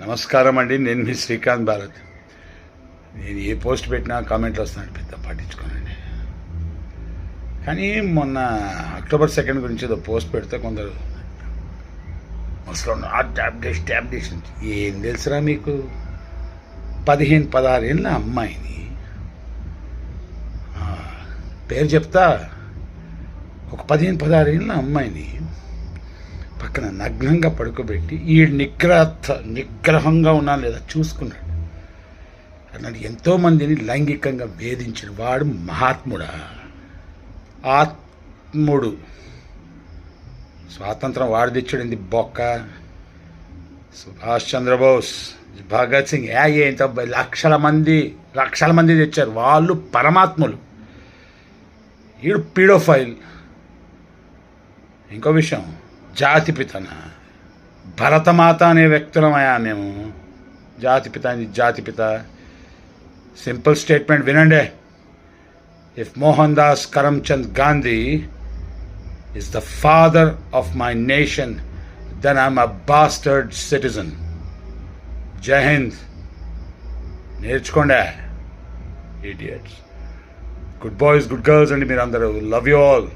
నమస్కారం అండి నేను మీ శ్రీకాంత్ భారత్. నేను ఏ పోస్ట్ పెట్టినా కామెంట్లు వస్తున్నాను పెద్ద పట్టించుకోనండి. కానీ మొన్న అక్టోబర్ సెకండ్ గురించి ఏదో పోస్ట్ పెడితే కొందరు ముసలం ఆ ట్యాబ్లెట్స్ ఏం తెలుసురా మీకు? పదిహేను పదహారు ఏళ్ళ అమ్మాయిని. పేరు చెప్తా. ఒక పదిహేను పదహారు ఏళ్ళ అమ్మాయిని పక్కన నగ్నంగా పడుకోబెట్టి ఈ నిగ్రహ నిగ్రహంగా ఉన్నా లేదా చూసుకున్నాడు. అన్నాడు ఎంతోమందిని లైంగికంగా వేధించిన వాడు మహాత్ముడా. ఆత్ముడు. స్వాతంత్రం వాడు తెచ్చాడింది? బొక్క. సుభాష్ చంద్రబోస్ భగత్ సింగ్ ఏ ఏంత లక్షల మంది లక్షల మంది తెచ్చారు. వాళ్ళు పరమాత్ములు. ఈడు పీడోఫైల్. ఇంకో విషయం. జాతిపితన? భరతమాత అనే వ్యక్తులమయా మేము? జాతిపిత అని జాతిపిత. సింపుల్ స్టేట్మెంట్ వినండి. If Mohan Das Karamchand Gandhi is the father of my nation, then I'm a bastard citizen. జై హింద్ నేర్చుకోండి idiots good boys good girls అండి మీరు అందరూ లవ్ యూ ఆల్